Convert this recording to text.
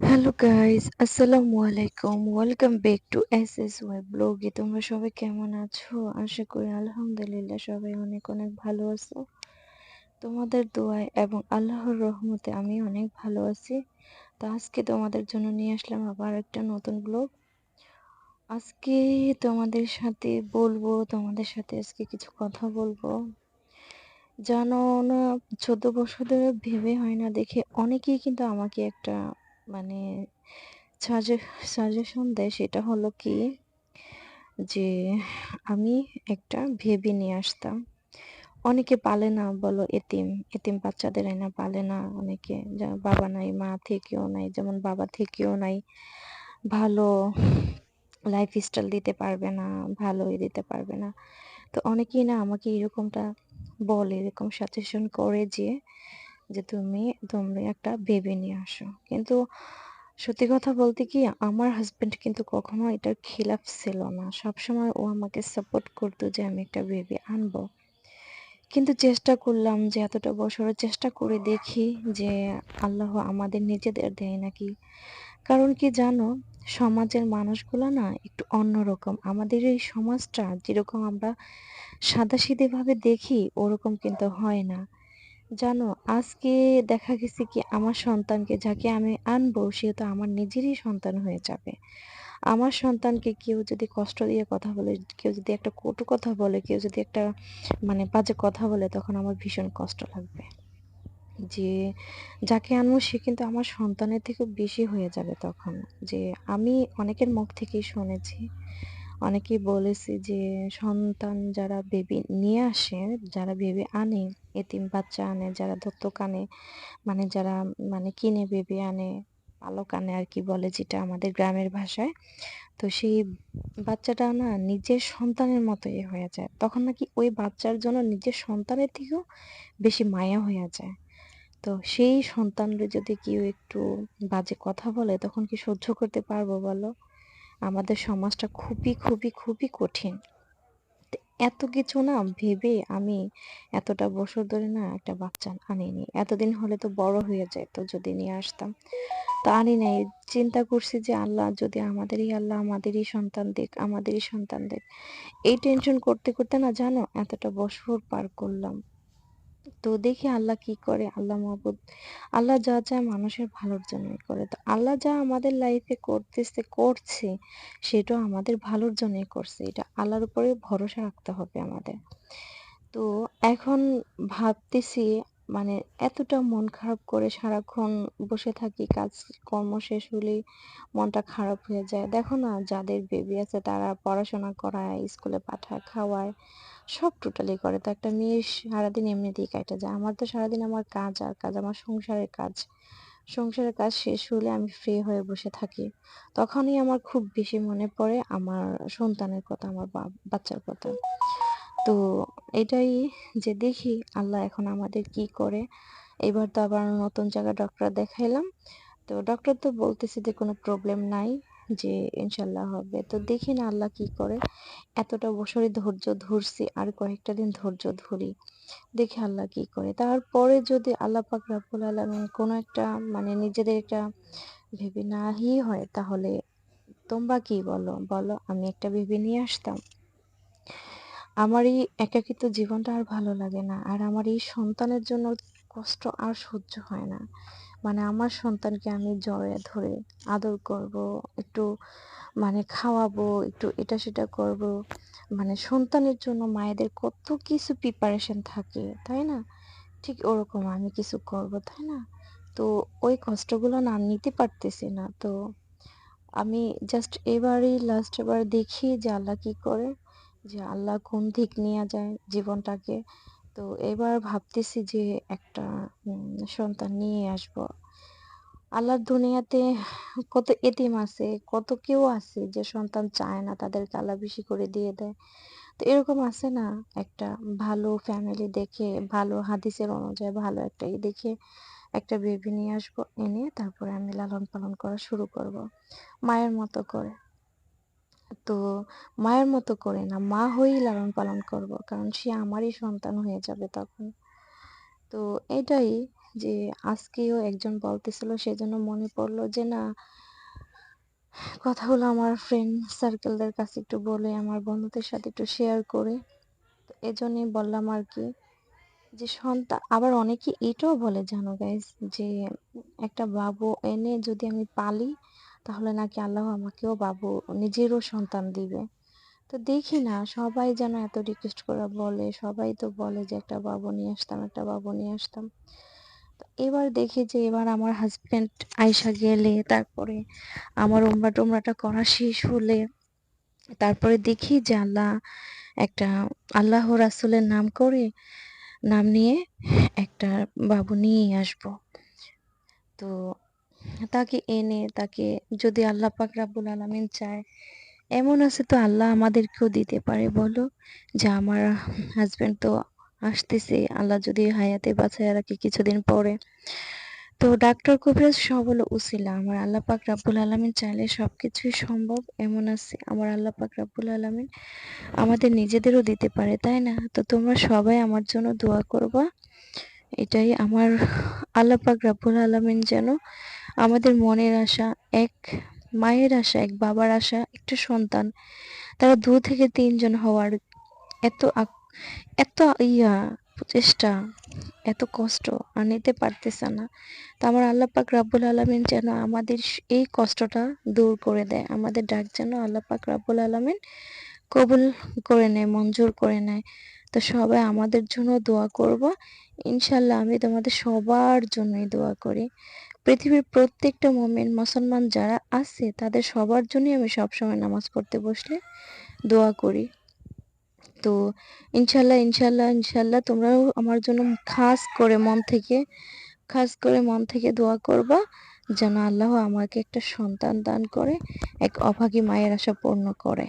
Hello guys আসসালামু আলাইকুম welcome back to S S Y ব্লগে তোমরা সবাই কেমন আছো? আশা করি, আলহামদুলিল্লাহ, সবাই অনেক অনেক ভালো আছো। তোমাদের দোয়ায় এবং আল্লাহর রহমতে আমি অনেক ভালো আছি। তো আজকে তোমাদের জন্য নিয়ে আসলাম আবার একটা নতুন ব্লগ আজকে তোমাদের সাথে বলব, তোমাদের সাথে আজকে কিছু কথা বলব। জানো না, চোদ্দ বছর ধরে ভেবে হয় না দেখে অনেকেই কিন্তু আমাকে একটা মানে সাজেশন দেয় সেটা হলো কি যে আমি একটা ভেবে নিয়ে আসতাম। অনেকে পালে না বলো এতিম এতিম বাচ্চাদের না পালে না। অনেকে বাবা নাই, মা থেকেও নাই, যেমন বাবা থেকেও নাই। ভালো লাইফ স্টাইল দিতে পারবে না ভালোই দিতে পারবে না। তো অনেকেই না আমাকে এরকমটা বলে, এরকম সাজেশন করে যে যে তুমি তুমি একটা বেবি নিয়ে আসো। কিন্তু সত্যি কথা বলতে কি, আমার হাজবেন্ড কিন্তু কখনো এটার খিলাফ ছিল না। সবসময় ও আমাকে সাপোর্ট করতো যে আমি একটা বেবি আনব। কিন্তু চেষ্টা করলাম যে এতটা বছরের চেষ্টা করে দেখি যে আল্লাহ আমাদের নিজেদের দেয় নাকি। কারণ কি জানো, সমাজের মানুষগুলো না একটু অন্যরকম। আমাদের এই সমাজটা যেরকম আমরা সাদাসিধেভাবে দেখি, ওরকম কিন্তু হয় না। জানো, আজকে দেখা গেছে কি আমার সন্তানকে যাকে আমি আনব সে তো আমার নিজেরই সন্তান হয়ে যাবে। আমার সন্তানকে কেউ যদি কষ্ট দিয়ে কথা বলে, কেউ যদি একটা কটু কথা বলে, কেউ যদি একটা মানে বাজে কথা বলে, তখন আমার ভীষণ কষ্ট লাগবে। যে যাকে আনব, সে কিন্তু আমার সন্তানের থেকে বেশি হয়ে যাবে তখন। যে আমি অনেকের মুখ থেকেই শুনেছি অনেকেই বলেছে যে, সন্তান যারা বেবি নিয়ে আসে, যারা বেবি আনে, এতিম বাচ্চা আনে, যারা দত্তক আনে মানে যারা মানে কিনে বেবি আনে, পালক আনে আর কি বলে যেটা আমাদের গ্রামের ভাষায়, তো সেই বাচ্চাটা না নিজের সন্তানের মতো মতোই হয়ে যায়। তখন নাকি ওই বাচ্চার জন্য নিজের সন্তানের থেকেও বেশি মায়া হয়ে যায়। তো সেই সন্তানরা যদি কেউ একটু বাজে কথা বলে, তখন কি সহ্য করতে পারব বলো? আমাদের সমাজটা খুবই খুবই খুবই কঠিন। এত কিছু না ভেবে আমি এতটা বছর ধরে না একটা বাচ্চা আনিনি। এতদিন হলে তো বড় হয়ে যেত যদি নিয়ে আসতাম। তা আনি নাই চিন্তা করছি যে আল্লাহ যদি আমাদেরই আল্লাহ, আমাদেরই সন্তান দেখ, আমাদেরই সন্তান দেখ। এই টেনশন করতে করতে না জানো এতটা বছর পার করলাম। তো দেখি আল্লাহ কি করে? আল্লাহ মহবুদ আল্লাহ যা চায় মানুষের ভালোর জন্যই করে। তো আল্লাহ যা আমাদের লাইফে করতেছে, করছে সেটা আমাদের ভালোর জন্যই করছে। এটা আল্লাহর উপরে ভরসা রাখতে হবে আমাদের। তো এখন ভাবতেছি মানে এতটা মন খারাপ করে সারাক্ষণ বসে থাকি, কাজ কর্ম শেষ হলেই মনটা খারাপ হয়ে যায়। দেখো না, যাদের বেবি আছে তারা পড়াশোনা করায় স্কুলে পাঠায়, খাওয়ায়, সব টোটালি করে। তো একটা মেয়ে সারাদিন এমনিতেই কাটে যায়। আমার তো সারাদিন আমার কাজ আর কাজ, আমার সংসারের কাজ। সংসারের কাজ শেষ হলে আমি ফ্রি হয়ে বসে থাকি। তখনই আমার খুব বেশি মনে পড়ে আমার সন্তানের কথা, আমার বাচ্চার কথা। তো এটাই যে দেখি আল্লাহ এখন আমাদের কি করে। এবার তো আবার নতুন জায়গায় ডক্টর দেখাইলাম। তো ডক্টর তো বলতেছে যে কোনো প্রবলেম নাই, যে ইনশাল্লাহ হবে। তো দেখি না আল্লাহ কি করে। এতটা বছরে ধৈর্য ধরছি, আর কয়েকটা দিন ধৈর্য ধরি। দেখি আল্লাহ কি করে। তারপরে যদি আল্লাহ পাক রাব্বুল আলামিন কোনো একটা মানে নিজেদের একটা ভেবে নাহি হয়, তাহলে তোমরা কি বলো? বলো, আমি একটা ভেবে নিয়ে আসতাম। আমার এই একাকিত্ব জীবনটা আর ভালো লাগে না। আর আমার এই সন্তানের জন্য কষ্ট আর সহ্য হয় না। মানে আমার সন্তানকে আমি জড়ে ধরে আদর করব, একটু মানে খাওয়াবো, একটু এটা সেটা করব। মানে সন্তানের জন্য মায়েদের কত কিছু প্রিপারেশন থাকে, তাই না? ঠিক ওরকম আমি কিছু করব, তাই না? তো ওই কষ্টগুলো না নিতে পারতেছি না। তো আমি জাস্ট এবারই লাস্ট এবার দেখি যে আল্লাহ কি করে। যে আল্লাহ কোন দিক নিয়ে যায় জীবনটাকে। তো এবার ভাবতেছি যে একটা সন্তান নিয়ে আসব। আল্লাহর দুনিয়াতে কত এতিম আছে, কত কেউ আছে যে সন্তান চায় না, তাদেরকে আল্লাহ বেশি করে দিয়ে দেয়। তো এরকম আছে না, একটা ভালো ফ্যামিলি দেখে, ভালো হাদিসের অনুযায়ী ভালো একটা দেখে একটা বেবি নিয়ে আসব, এনে তারপরে আমি লালন পালন করা শুরু করব। মায়ের মতো করে। তো মায়ের মতো করে না, মা হয়েই লালন পালন করব, কারণ সে আমারই সন্তান হয়ে যাবে তখন। তো এটাই যে আজকেও একজন বলতেছিল, সেজন্য মনে পড়ল যে না, কথাগুলো আমার ফ্রেন্ড সার্কেলদের কাছে একটু বলে, আমার বন্ধুদের সাথে একটু শেয়ার করে। তো এজন্যই বললাম আর কি যে সন্তান আবার অনেকে এটাও বলে জানো গাইজ যে একটা বাবু এনে যদি আমি পালি তাহলে নাকি আল্লাহ আমাকেও বাবু নিজেরও সন্তান দিবে। তো দেখি না, সবাই যেন এত রিকোয়েস্ট করে বলে, সবাই তো বলে যে একটা বাবু নিয়ে আসতাম, একটা বাবু নিয়ে আসতাম। এবার দেখি যে এবার আমার হাজব্যান্ড আয়সা গেলে, তারপরে আমার উমরা টুমরাটা করা শেষ হলে, তারপরে দেখি যে আল্লাহ একটা আল্লাহ রাসুলের নাম করে, নাম নিয়ে একটা বাবু নিয়ে আসব। তো তাকে এনে, তাকে যদি আল্লাহ পাক রাব্বুল আলামিন চায়, এমন আছে তো আল্লাহ আমাদেরকেও দিতে পারে, বলো? যে আমার হাজব্যান্ড তো আসতেছে, আল্লাহ যদি হায়াতে বাঁচায় রাখে কিছুদিন পরে। তো ডাক্তার কবিরাজ সব হলো উসিলা, আমার আল্লাহ পাক রাব্বুল আলামিন চাইলে সব কিছুই সম্ভব, এমন আছে। আমার আল্লাহ পাক রাব্বুল আলামিন আমাদের নিজেদেরও দিতে পারে, তাই না? তো তোমরা সবাই আমার জন্য দোয়া করবা, এটাই আমার আল্লাহ পাক রাব্বুল আলামিন যেন আমাদের মনের আশা এক, মায়ের আশা এক, বাবার আশা একটা সন্তান। তারা দু থেকে তিনজন হওয়ার এত এত ইয়া, প্রচেষ্টা, এত কষ্ট আর নিতে পারতেছে না। তো আমার আল্লাহ পাক রাব্বুল আলমিন যেন আমাদের এই কষ্টটা দূর করে দেয়। আমাদের ডাক যেন আল্লাহ পাক রাব্বুল আলমিন কবুল করে নেয়, মঞ্জুর করে নেয়। তো সবাই আমাদের জন্য দোয়া করব। ইনশাল্লাহ আমি তোমাদের সবার জন্যই দোয়া করি। পৃথিবীর প্রত্যেকটা মোমেন্ট মুসলমান যারা আছে, তাদের সবার জন্যই আমি সবসময় নামাজ পড়তে বসলে দোয়া করি। তো ইনশাল্লাহ ইনশাল্লাহ ইনশাল্লাহ তোমরাও আমার জন্য খাস করে মন থেকে, খাস করে মন থেকে দোয়া করবা, যেন আল্লাহ আমাকে একটা সন্তান দান করে, এক অভাগী মায়ের আশা পূর্ণ করে।